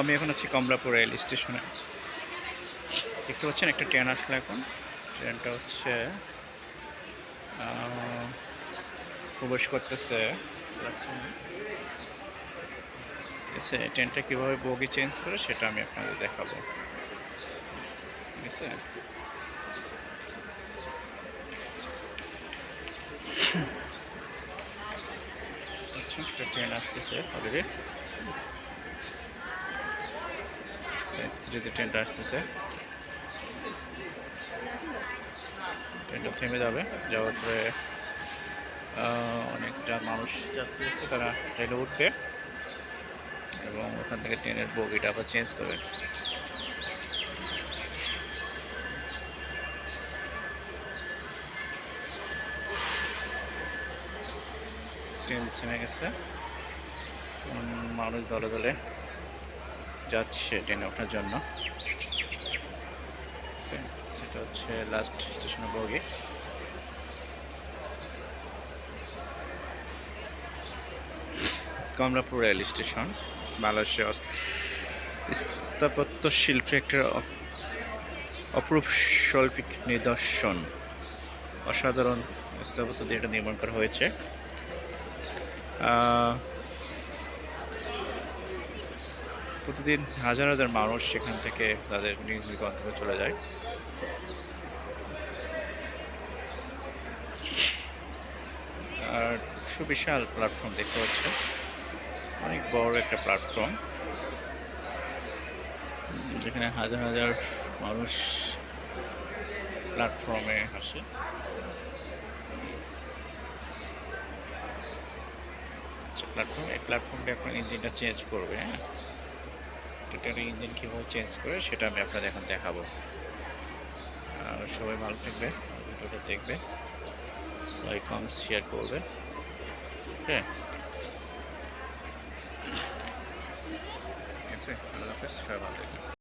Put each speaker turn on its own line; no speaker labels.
আমি এখন আছি কমলাপুর রেল স্টেশনে। দেখতে পাচ্ছেন একটা ট্রেন আসলো এখন। ট্রেনটা হচ্ছে প্রবেশ করতেছে। ঠিক আছে ট্রেনটা কীভাবে বগি চেঞ্জ করে সেটা আমি আপনাদের দেখাবো। ঠিক আছে? আচ্ছা ট্রেন আসতেছে। অলরেডি ধীরে ট্রেনটা আসতেছে। ট্রেনটা থেমে যাবে যাওয়ার পরে আহ, অনেক যা মানুষ যাত্রী আছে তারা ট্রেনে উঠবে এবং ওখান থেকে ট্রেনের বগিটা আবার চেঞ্জ করবে ট্রেন থেমে গেছে। মানুষ দলে দলে যাচ্ছে ট্রেনে ওঠার জন্য। এটা হচ্ছে লাস্ট স্টেশনের বগি। কমলাপুর রেল স্টেশন অস- স্থাপত্য শিল্পের একটা অপরূপ শৈল্পিক নিদর্শন। অসাধারণ স্থাপত্য দিয়ে এটা নির্মাণ করা হয়েছে। প্রতিদিন হাজার হাজার মানুষ সেখান থেকে তাদের নিজ নিজ গন্তব্যে চলে যায়। আর সুবিশাল প্ল্যাটফর্ম দেখতে পাচ্ছে। অনেক বড় একটা প্ল্যাটফর্ম যেখানে হাজার হাজার মানুষ প্ল্যাটফর্মে আসে। প্ল্যাটফর্ম এই প্ল্যাটফর্মটা এখন ইঞ্জিনটা চেঞ্জ করবে হ্যাঁ? এটার ইঞ্জিন কীভাবে চেঞ্জ করে সেটা আমি আপনাদের এখন দেখাবো। আর সবাই ভালো থাকবে, ভিডিওটা দেখবে লাইক কমেন্টস শেয়ার করবে হ্যাঁ ঠিক আছে, আল্লাহ হাফেজ, সবাই ভালো থাকবে